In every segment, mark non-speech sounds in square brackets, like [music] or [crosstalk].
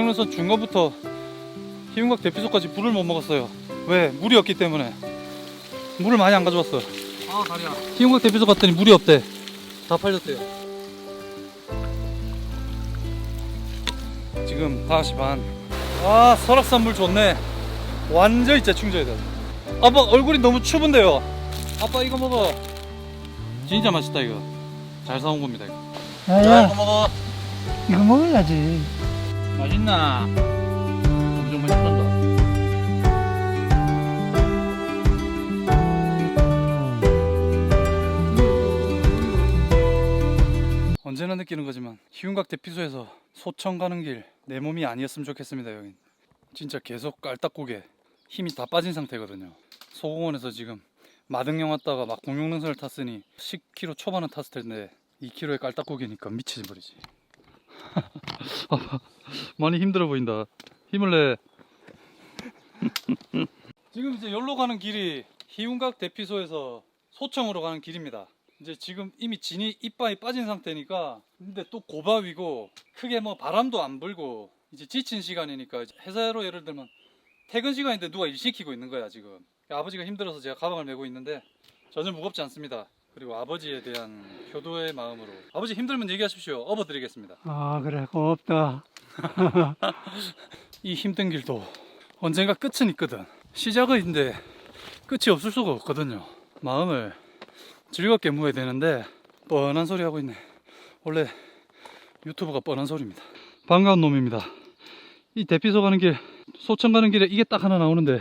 우선 중간부터 희운각 대피소까지 물을 못 먹었어요. 왜? 물이 없기 때문에. 물을 많이 안 가져왔어. 아 다리야 희운각 대피소 갔더니 물이 없대. 다 팔렸대요. 지금 5시 반. 아, 설악산 물 좋네. 완전히 재충전이다. 아빠 얼굴이 너무 추운데요. 아빠 이거 먹어. 진짜 맛있다 이거. 잘 사온 겁니다 이거. 야 야 이거 먹어. 이거 먹어야지 맛있나? 엄청 맛있단다. 언제나 느끼는 거지만 희운각 대피소에서 소청 가는 길 내 몸이 아니었으면 좋겠습니다 여긴 진짜 계속 깔딱고개 힘이 다 빠진 상태거든요 소공원에서 지금 마등령 왔다가 막 공룡능선을 탔으니 10km 초반은 탔을 텐데 2km의 깔딱고개니까 미치지 버리지 많이 힘들어 보인다. 힘을 내. [laughs] 지금 이제 여기로 가는 길이 희운각 대피소에서 소청으로 가는 길입니다. 이제 지금 이미 진이 이빨이 빠진 상태니까 근데 또 고바위고 크게 뭐 바람도 안 불고 이제 지친 시간이니까 회사로 예를 들면 퇴근 시간인데 누가 일 시키고 있는 거야 지금 아버지가 힘들어서 제가 가방을 메고 있는데 전혀 무겁지 않습니다 그리고 아버지에 대한 효도의 마음으로 아버지 힘들면 얘기하십시오 업어드리겠습니다 아 그래 고맙다 [laughs] 이 힘든 길도 언젠가 끝은 있거든. 시작은 있는데 끝이 없을 수가 없거든요. 마음을 즐겁게 모아야 되는데 뻔한 소리 하고 있네. 원래 유튜브가 뻔한 소리입니다. 반가운 놈입니다. 이 대피소 가는 길, 소천 가는 길에 이게 딱 하나 나오는데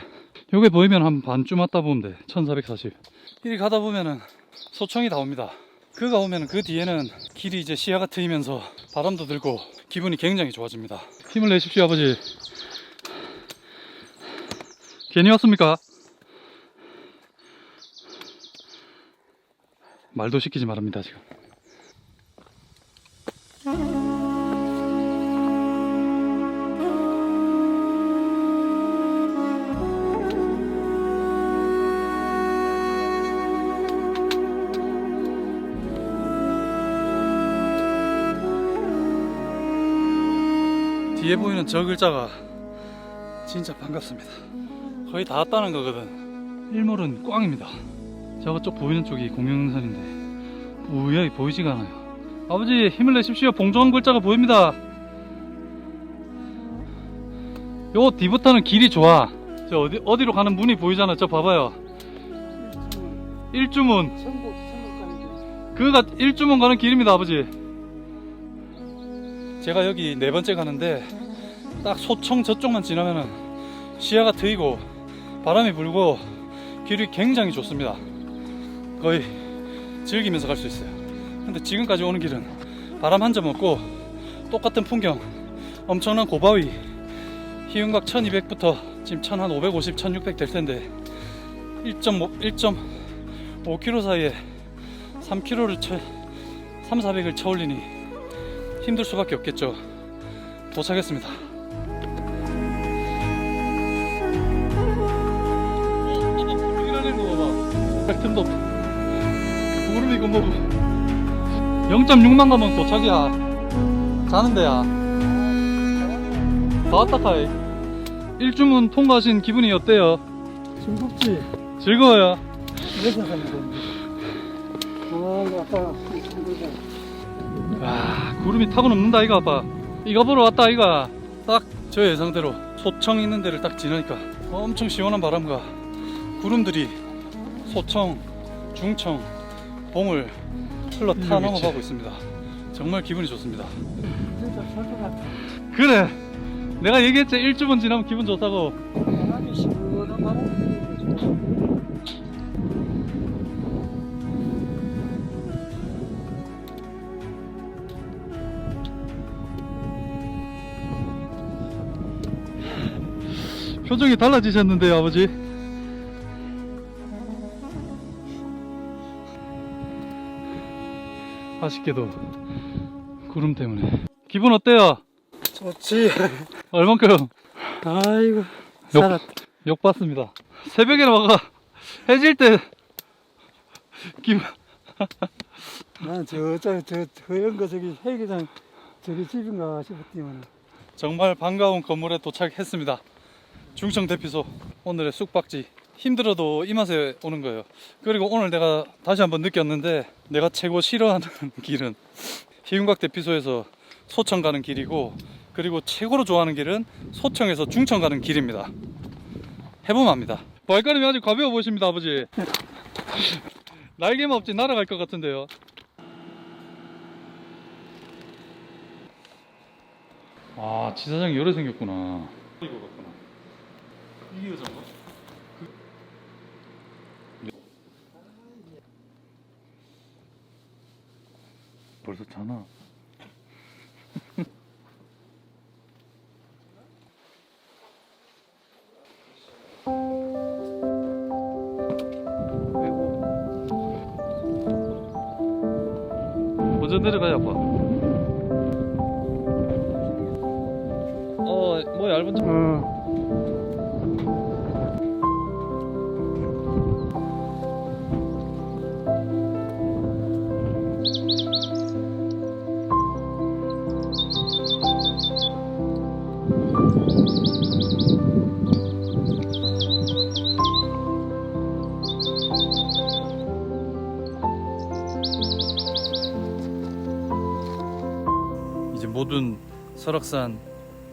요게 보이면 한 반쯤 왔다 보면 돼. 1440. 이리 가다 보면은 소청이 다 옵니다. 그가 오면 그 뒤에는 길이 이제 시야가 트이면서 바람도 들고 기분이 굉장히 좋아집니다. 힘을 내십시오, 아버지. 괜히 왔습니까? 말도 시키지 말합니다, 지금. 뒤에 보이는 저 글자가 진짜 반갑습니다. 거의 다 왔다는 거거든. 일몰은 꽝입니다. 저쪽 보이는 쪽이 공룡산인데 우연히 보이지가 않아요. 아버지 힘을 내십시오. 봉조한 글자가 보입니다. 요 뒤부터는 길이 좋아. 저 어디 어디로 가는 문이 보이잖아. 저 봐봐요. 일주문. 그가 일주문 가는 길입니다, 아버지. 제가 여기 네 번째 가는데 딱 소청 저쪽만 지나면은 시야가 트이고 바람이 불고 길이 굉장히 좋습니다. 거의 즐기면서 갈 수 있어요. 근데 지금까지 오는 길은 바람 한 점 없고 똑같은 풍경, 엄청난 고바위, 희운각 1200부터 지금 1550, 1600 될 텐데 1.5, 1.5km 사이에 3km를 쳐, 3, 400을 쳐올리니 힘들 수밖에 없겠죠. 도착했습니다. 틈도 없고 구름이 이거 뭐 0.6만 가면 도착이야. 자는 데야. 다 왔다 카이 일주문 통과하신 기분이 어때요? 즐겁지? 즐거워요. 그래서 가는 건데. 아 아빠 힘들다 와 구름이 타고 넘는다 이거 아빠. 이거 보러 왔다 이거. 딱 저 예상대로 소청 있는 데를 딱 지나니까 엄청 시원한 바람과 구름들이 소청, 중청, 봉을 흘러 타 넘어가고 있습니다. 정말 기분이 좋습니다. 진짜 살것 같아. 그래. 내가 얘기했지. 일주번 지나면 기분 좋다고 표정이 달라지셨는데요 아버지. 아쉽게도 구름 때문에. 기분 어때요? 좋지. [laughs] 얼만큼? 아이고 욕, 살았다. 욕 받습니다. 새벽에 와가 해질 때 기분 [laughs] 난저저저 허연 거 저기 회기장 저기 집인가 싶었더만. 정말 반가운 건물에 도착했습니다. 중청 대피소 오늘의 숙박지 힘들어도 이 맛에 오는 거예요. 그리고 오늘 내가 다시 한번 느꼈는데 내가 최고 싫어하는 [laughs] 길은 희윤곽 대피소에서 소청 가는 길이고 그리고 최고로 좋아하는 길은 소청에서 중청 가는 길입니다. 해보면 압니다. 발걸음이 아주 가벼워 보이십니다, 아버지. [laughs] 날개만 없지 날아갈 것 같은데요. 아, 지사장이 열애 생겼구나. 이거 같구나. 이게 여자인가? 벌써 자나? [laughs] 먼저 내려가야 아빠. 어, 뭐 얇은 차. 어. 설악산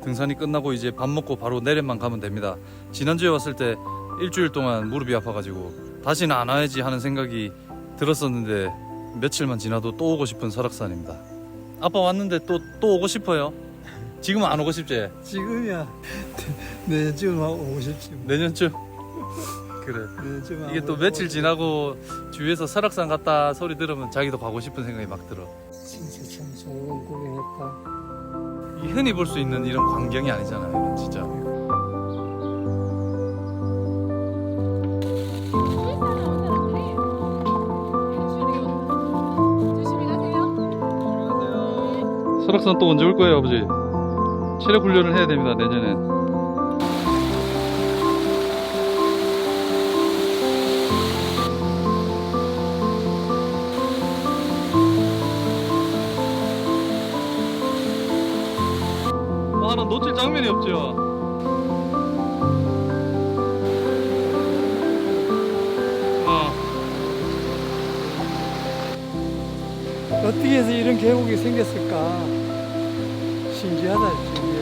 등산이 끝나고 이제 밥 먹고 바로 내려만 가면 됩니다. 지난주에 왔을 때 일주일 동안 무릎이 아파가지고 다시는 안 와야지 하는 생각이 들었었는데 며칠만 지나도 또 오고 싶은 설악산입니다. 아빠 왔는데 또 또 오고 싶어요. 지금 안 오고 싶지? 지금이야. 내년쯤 오고 싶지. 뭐. 내년쯤. 그래. 내년쯤 이게 또 며칠 지나고 주위에서 설악산 갔다 소리 들으면 자기도 가고 싶은 생각이 막 들어. 진짜 참 좋은 구경했다. 이 흔히 볼 수 있는 이런 광경이 아니잖아요. 진짜. 설악산 또 언제 올 거예요, 아버지? 체력 훈련을 해야 됩니다, 내년엔. 놓칠 장면이 없죠. 어. 어떻게 해서 이런 계곡이 생겼을까? 신기하다 신기해